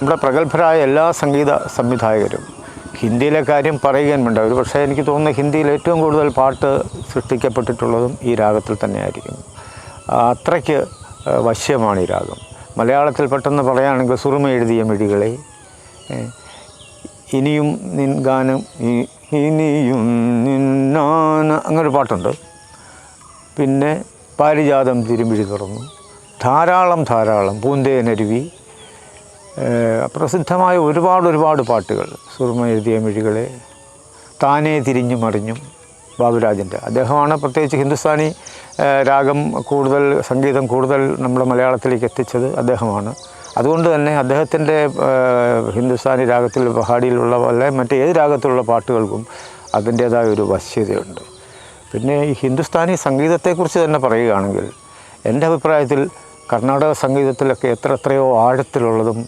നമ്മുടെ പ്രഗത്ഭരായ എല്ലാ സംഗീത സംവിധായകരും ഹിന്ദിയിലെ കാര്യം പറയുകയും വേണ്ട ഒരു പക്ഷേ എനിക്ക് തോന്നുന്നത് ഹിന്ദിയിൽ ഏറ്റവും കൂടുതൽ പാട്ട് സൃഷ്ടിക്കപ്പെട്ടിട്ടുള്ളതും ഈ രാഗത്തിൽ തന്നെയായിരിക്കും അത്രയ്ക്ക് വശ്യമാണ് ഈ രാഗം. മലയാളത്തിൽ പെട്ടെന്ന് പറയുകയാണെങ്കിൽ സുറുമ എഴുതിയ മിഴികളെ ഇനിയും നിൻ ഗാനം ഇനിയും നിന്നാന അങ്ങനൊരു പാട്ടുണ്ട്. പിന്നെ പാരിജാതം തിരുമിഴി തുറന്നു. ധാരാളം ധാരാളം പൂന്തേനരുവി പ്രസിദ്ധമായ ഒരുപാട് ഒരുപാട് പാട്ടുകൾ. സുർമ എഴുതിയ മിഴികളെ താനേ തിരിഞ്ഞു മറിഞ്ഞും ബാബുരാജിന്റെ. അദ്ദേഹമാണ് പ്രത്യേകിച്ച് ഹിന്ദുസ്ഥാനി രാഗം കൂടുതൽ സംഗീതം കൂടുതൽ നമ്മുടെ മലയാളത്തിലേക്ക് എത്തിച്ചത് അദ്ദേഹമാണ്. അതുകൊണ്ട് തന്നെ അദ്ദേഹത്തിന്റെ ഹിന്ദുസ്ഥാനി രാഗത്തിൽ പഹാഡിയിലുള്ള പോലെ മറ്റേത് രാഗത്തിലുള്ള പാട്ടുകൾക്കും അതിന്റേതായ ഒരു വശ്യതയുണ്ട്. പിന്നെ ഈ ഹിന്ദുസ്ഥാനി സംഗീതത്തെക്കുറിച്ച് തന്നെ പറയുകയാണെങ്കിൽ എന്റെ അഭിപ്രായത്തിൽ കർണാടക സംഗീതത്തിലൊക്കെ എത്ര എത്രയോ ആഴത്തിലുള്ളതും